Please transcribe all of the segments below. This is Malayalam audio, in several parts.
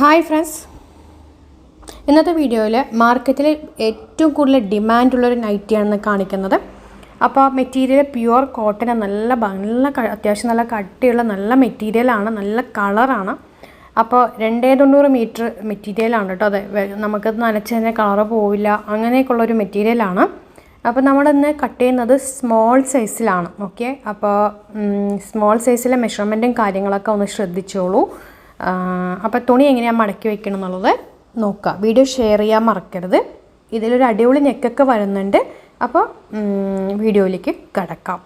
ഹായ് ഫ്രണ്ട്സ് ഇന്നത്തെ വീഡിയോയിൽ മാർക്കറ്റിൽ ഏറ്റവും കൂടുതൽ ഡിമാൻഡുള്ളൊരു നൈറ്റിയാണെന്ന് കാണിക്കുന്നത്. അപ്പോൾ മെറ്റീരിയൽ പ്യുവർ കോട്ടൺ നല്ല നല്ല അത്യാവശ്യം നല്ല കട്ടിയുള്ള നല്ല മെറ്റീരിയലാണ് നല്ല കളറാണ് അപ്പോൾ രണ്ടേ തൊണ്ണൂറ് മീറ്റർ മെറ്റീരിയലാണ് കേട്ടോ അതെ നമുക്ക് നനച്ച് തന്നെ കളറ് പോവില്ല അങ്ങനെയൊക്കെയുള്ളൊരു മെറ്റീരിയലാണ് അപ്പോൾ നമ്മളിന്ന് കട്ട് ചെയ്യുന്നത് സ്മോൾ സൈസിലാണ് ഓക്കെ അപ്പോൾ സ്മോൾ സൈസിലെ മെഷർമെന്റും കാര്യങ്ങളൊക്കെ ഒന്ന് ശ്രദ്ധിച്ചോളൂ. അപ്പോൾ തുണി എങ്ങനെയാണ് മടക്കി വെക്കണം എന്നുള്ളത് നോക്കുക വീഡിയോ ഷെയർ ചെയ്യാൻ മറക്കരുത്. ഇതിലൊരു അടിപൊളി നെക്കൊക്കെ വരുന്നുണ്ട്. അപ്പോൾ വീഡിയോയിലേക്ക് കടക്കാം.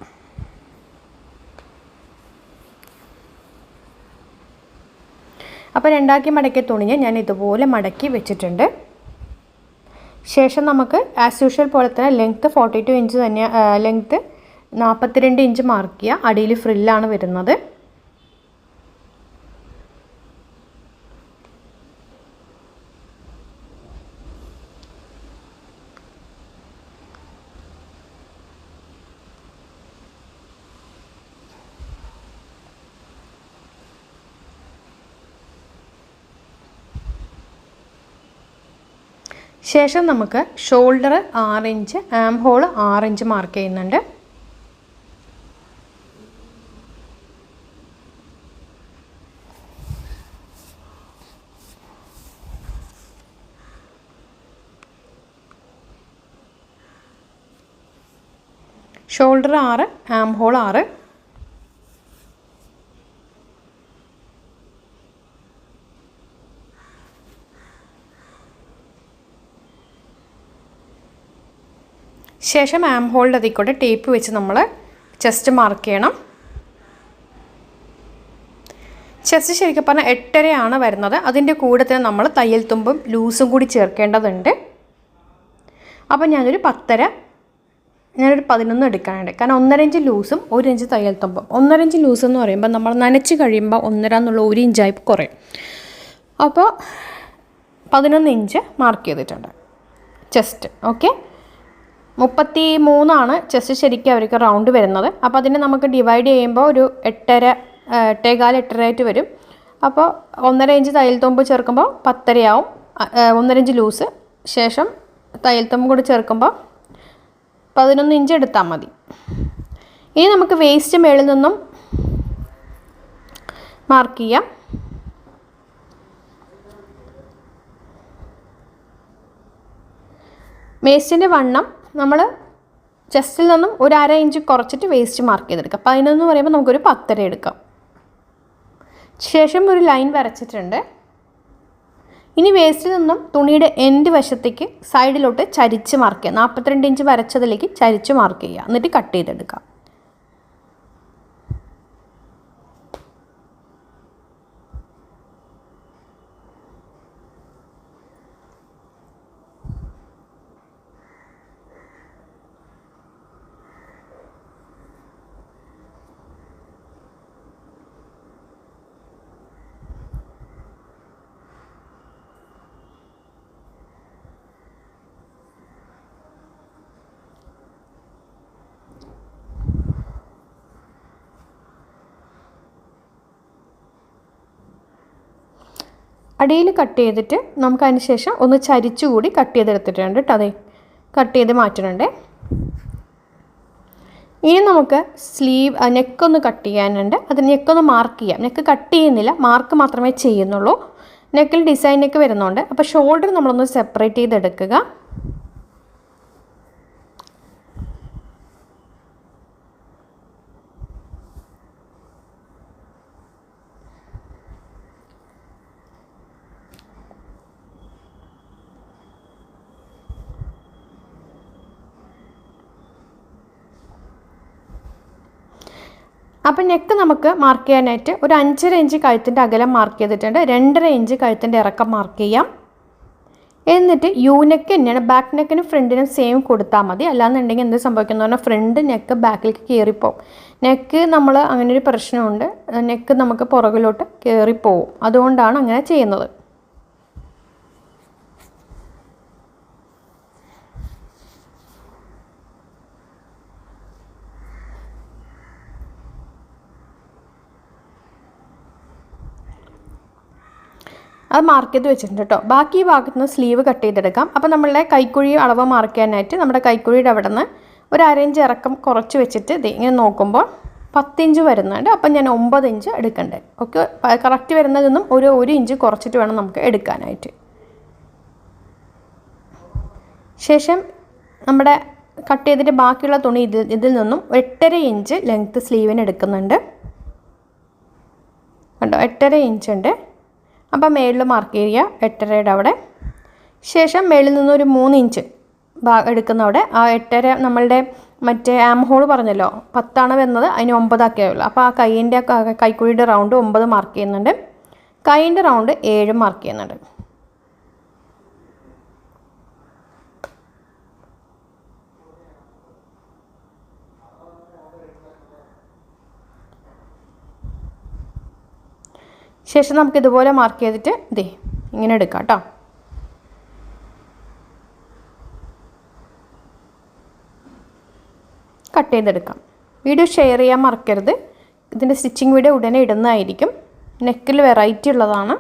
അപ്പോൾ രണ്ടാക്കി മടക്കിയ തുണിയെ ഞാൻ ഇതുപോലെ മടക്കി വെച്ചിട്ടുണ്ട്. ശേഷം നമുക്ക് ആസ് യൂഷ്വൽ പോലെ തന്നെ ലെങ്ത്ത് ഫോർട്ടി ടു ഇഞ്ച് തന്നെ ലെങ്ത്ത് നാൽപ്പത്തിരണ്ട് ഇഞ്ച് മാർക്ക് ചെയ്യുക അടിയിൽ ഫ്രില്ലാണ് വരുന്നത്. ശേഷം നമുക്ക് ഷോൾഡർ ആറ് ഇഞ്ച് ആം ഹോൾ ആറ് ഇഞ്ച് മാർക്ക് ചെയ്യുന്നുണ്ട്. ഷോൾഡർ ആറ് ആം ഹോൾ ആറ്. ശേഷം ആം ഹോൾഡ് അതിൽ കൂടെ ടേപ്പ് വെച്ച് നമ്മൾ ചെസ്റ്റ് മാർക്ക് ചെയ്യണം. ചെസ്റ്റ് ശരിക്കും പറഞ്ഞാൽ എട്ടരയാണ് വരുന്നത്. അതിന്റെ കൂടെ തന്നെ നമ്മൾ തയ്യൽ തുമ്പും ലൂസും കൂടി ചേർക്കേണ്ടതുണ്ട്. അപ്പോൾ ഞാനൊരു പത്തര ഞാനൊരു പതിനൊന്ന് എടുക്കാനുണ്ട്. കാരണം ഒന്നര ഇഞ്ച് ലൂസും ഒരു ഇഞ്ച് തയ്യൽ തുമ്പും. ഒന്നര ഇഞ്ച് ലൂസ് എന്ന് പറയുമ്പോൾ നമ്മൾ നനച്ച് കഴിയുമ്പോൾ ഒന്നര എന്നുള്ള ഒരു ഇഞ്ചായി കുറയും. അപ്പോൾ പതിനൊന്ന് ഇഞ്ച് മാർക്ക് ചെയ്തിട്ടുണ്ട്. ചെസ്റ്റ് ഓക്കെ മുപ്പത്തി മൂന്നാണ് ചെസ്റ്റ് ശരിക്കും അവർക്ക് റൗണ്ട് വരുന്നത്. അപ്പോൾ അതിനെ നമുക്ക് ഡിവൈഡ് ചെയ്യുമ്പോൾ ഒരു എട്ടര എട്ടേകാൽ എട്ടര ആയിട്ട് വരും. അപ്പോൾ ഒന്നര ഇഞ്ച് തയ്യൽ ചേർക്കുമ്പോൾ പത്തരയാവും. ഒന്നര ഇഞ്ച് ലൂസ് ശേഷം തയ്യൽ കൂടി ചേർക്കുമ്പോൾ പതിനൊന്ന് ഇഞ്ച് എടുത്താൽ മതി. ഇനി നമുക്ക് വേസ്റ്റ് മേളിൽ നിന്നും മാർക്ക് ചെയ്യാം. വേസ്റ്റിന്റെ വണ്ണം നമ്മൾ ചെസ്റ്റിൽ നിന്നും ഒരു അര ഇഞ്ച് കുറച്ചിട്ട് വേസ്റ്റ് മാർക്ക് ചെയ്തെടുക്കാം. പതിനൊന്ന് പറയുമ്പോൾ നമുക്കൊരു പത്തര എടുക്കാം. ശേഷം ഒരു ലൈൻ വരച്ചിട്ടുണ്ട്. ഇനി വേസ്റ്റിൽ നിന്നും തുണിയുടെ എൻഡ് വശത്തേക്ക് സൈഡിലോട്ട് ചരിച്ച് മാർക്ക് ചെയ്യുക. നാൽപ്പത്തിരണ്ട് ഇഞ്ച് വരച്ചതിലേക്ക് ചരിച്ച് മാർക്ക് ചെയ്യുക. എന്നിട്ട് കട്ട് ചെയ്തെടുക്കാം. അടിയിൽ കട്ട് ചെയ്തിട്ട് നമുക്കതിന് ശേഷം ഒന്ന് ചരിച്ചുകൂടി കട്ട് ചെയ്തെടുത്തിട്ടുണ്ട് കേട്ടോ അതെ കട്ട് ചെയ്ത് മാറ്റുന്നുണ്ട്. ഇനി നമുക്ക് സ്ലീവ് നെക്കൊന്ന് കട്ട് ചെയ്യാനുണ്ട്. അത് നെക്കൊന്ന് മാർക്ക് ചെയ്യാം. നെക്ക് കട്ട് ചെയ്യുന്നില്ല. മാർക്ക് മാത്രമേ ചെയ്യുന്നുള്ളൂ. നെക്കിൽ ഡിസൈനൊക്കെ വരുന്നുണ്ട്. അപ്പോൾ ഷോൾഡർ നമ്മളൊന്ന് സെപ്പറേറ്റ് ചെയ്തെടുക്കുക. അപ്പം നെക്ക് നമുക്ക് മാർക്ക് ചെയ്യാനായിട്ട് ഒരു അഞ്ചര ഇഞ്ച് കഴുത്തിന്റെ അകലം മാർക്ക് ചെയ്തിട്ടുണ്ട്. രണ്ടര ഇഞ്ച് കഴുത്തിന്റെ ഇറക്കം മാർക്ക് ചെയ്യാം. എന്നിട്ട് യു നെക്ക് തന്നെയാണ്. ബാക്ക് നെക്കിനും ഫ്രണ്ടിനും സെയിം കൊടുത്താൽ മതി. അല്ലാന്നുണ്ടെങ്കിൽ എന്ത് സംഭവിക്കുന്നു പറഞ്ഞാൽ ഫ്രണ്ട് നെക്ക് ബാക്കിലേക്ക് കയറിപ്പോവും നെക്ക് നമ്മൾ അങ്ങനെ ഒരു പ്രശ്നമുണ്ട്. നെക്ക് നമുക്ക് പുറകിലോട്ട് കയറിപ്പോവും അതുകൊണ്ടാണ് അങ്ങനെ ചെയ്യുന്നത്. അത് മാർക്ക് ചെയ്ത് വെച്ചിട്ടുണ്ട് കേട്ടോ ബാക്കി ഭാഗത്ത് നിന്ന് സ്ലീവ് കട്ട് ചെയ്തെടുക്കാം. അപ്പോൾ നമ്മളുടെ കൈക്കുഴി അളവ് മാർക്ക് ചെയ്യാനായിട്ട് നമ്മുടെ കൈക്കുഴിയുടെ അവിടെ നിന്ന് ഒരു അരയിഞ്ച് ഇറക്കം കുറച്ച് വെച്ചിട്ട് ഇത് ഇങ്ങനെ നോക്കുമ്പോൾ പത്തിഞ്ച് വരുന്നുണ്ട്. അപ്പം ഞാൻ ഒമ്പത് ഇഞ്ച് എടുക്കണ്ടേ. ഓക്കെ കറക്റ്റ് വരുന്നതൊന്നും ഒരു ഒരു ഇഞ്ച് കുറച്ചിട്ട് വേണം നമുക്ക് എടുക്കാനായിട്ട്. ശേഷം നമ്മുടെ കട്ട് ചെയ്തിട്ട് ബാക്കിയുള്ള തുണി ഇതിൽ ഇതിൽ നിന്നും എട്ടര ഇഞ്ച് ലെങ്ത്ത് സ്ലീവിന് എടുക്കുന്നുണ്ട്. കണ്ടോ? എട്ടര ഇഞ്ച് ഉണ്ട്. അപ്പം മേളിൽ മാർക്ക് ചെയ്യുക. എട്ടരയുടെ അവിടെ. ശേഷം മേളിൽ നിന്നൊരു മൂന്ന് ഇഞ്ച് ഭാ എടുക്കുന്നവിടെ ആ എട്ടര നമ്മളുടെ മറ്റേ ആം ഹോൾ പറഞ്ഞല്ലോ. പത്താണ് വരുന്നത് അതിന് ഒമ്പതാക്കിയുള്ളൂ അപ്പോൾ ആ കൈയിന്റെ കൈക്കുഴിയുടെ റൗണ്ട് ഒമ്പത് മാർക്ക് ചെയ്യുന്നുണ്ട്. കൈയിന്റെ റൗണ്ട് ഏഴ് മാർക്ക് ചെയ്യുന്നുണ്ട്. ശേഷം നമുക്ക് ഇതുപോലെ മാർക്ക് ചെയ്തിട്ട് ഇതേ ഇങ്ങനെ എടുക്കാം കേട്ടോ കട്ട് ചെയ്തെടുക്കാം. വീഡിയോ ഷെയർ ചെയ്യാൻ മറക്കരുത്. ഇതിന്റെ സ്റ്റിച്ചിങ് വീഡിയോ ഉടനെ ഇടുന്നതായിരിക്കും. നെക്കിൽ വെറൈറ്റി ഉള്ളതാണ്.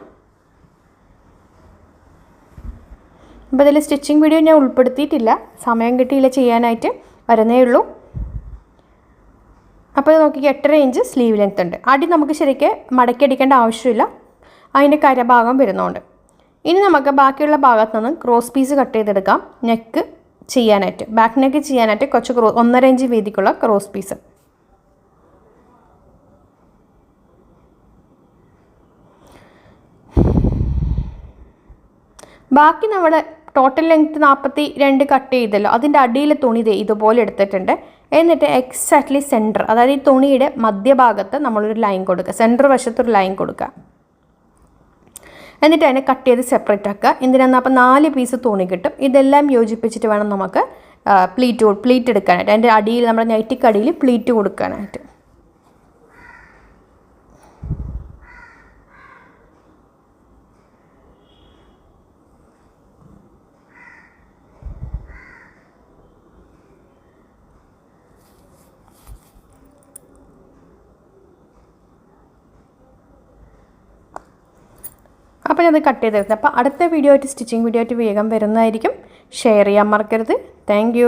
അപ്പോൾ ഇതിൽ സ്റ്റിച്ചിങ് വീഡിയോ ഞാൻ ഉൾപ്പെടുത്തിയിട്ടില്ല. സമയം കിട്ടിയില്ല ചെയ്യാനായിട്ട്. വരുന്നേ ഉള്ളൂ. അപ്പോൾ നോക്കി എട്ടര ഇഞ്ച് സ്ലീവ് ലെങ്ത് ഉണ്ട്. അടി നമുക്ക് ശരിക്ക് മടക്കിയടിക്കേണ്ട ആവശ്യമില്ല. അതിന്റെ കരഭാഗം വരുന്നതുകൊണ്ട് ഇനി നമുക്ക് ബാക്കിയുള്ള ഭാഗത്ത് നിന്ന് ക്രോസ് പീസ് കട്ട് ചെയ്തെടുക്കാം. നെക്ക് ചെയ്യാനായിട്ട്. ബാക്ക് നെക്ക് ചെയ്യാനായിട്ട് കുറച്ച് ക്രോ ഒന്നര ഇഞ്ച് വീതിക്കുള്ള ക്രോസ് പീസ് ബാക്കി നമ്മൾ ടോട്ടൽ ലെങ്ത് നാൽപ്പത്തി രണ്ട് കട്ട് ചെയ്തല്ലോ. അതിന്റെ അടിയിൽ തുണി ദേ ഇതുപോലെ എടുത്തിട്ടുണ്ട്. എന്നിട്ട് എക്സാക്ട്ലി സെന്റർ അതായത് ഈ തുണിയുടെ മധ്യഭാഗത്ത് നമ്മളൊരു ലൈൻ കൊടുക്കുക. സെന്റർ വശത്തൊരു ലൈൻ കൊടുക്കുക. എന്നിട്ട് അതിനെ കട്ട് ചെയ്ത് സെപ്പറേറ്റ് ആക്കുക. എന്തിനാന്ന് അപ്പോൾ നാല് പീസ് തുണി കിട്ടും. ഇതെല്ലാം യോജിപ്പിച്ചിട്ട് വേണം നമുക്ക് പ്ലീറ്റ് പ്ലീറ്റ് എടുക്കാനായിട്ട്. അതിന്റെ അടിയിൽ നമ്മുടെ നൈറ്റിക്കടിയിൽ പ്ലീറ്റ് കൊടുക്കാനായിട്ട്. അപ്പോൾ ഞാനത് കട്ട് ചെയ്തെടുത്തത് അപ്പോൾ അടുത്ത വീഡിയോ ആയിട്ട് സ്റ്റിച്ചിങ് വീഡിയോ ആയിട്ട് വേഗം വരുന്നതായിരിക്കും. ഷെയർ ചെയ്യാൻ മറക്കരുത്. താങ്ക്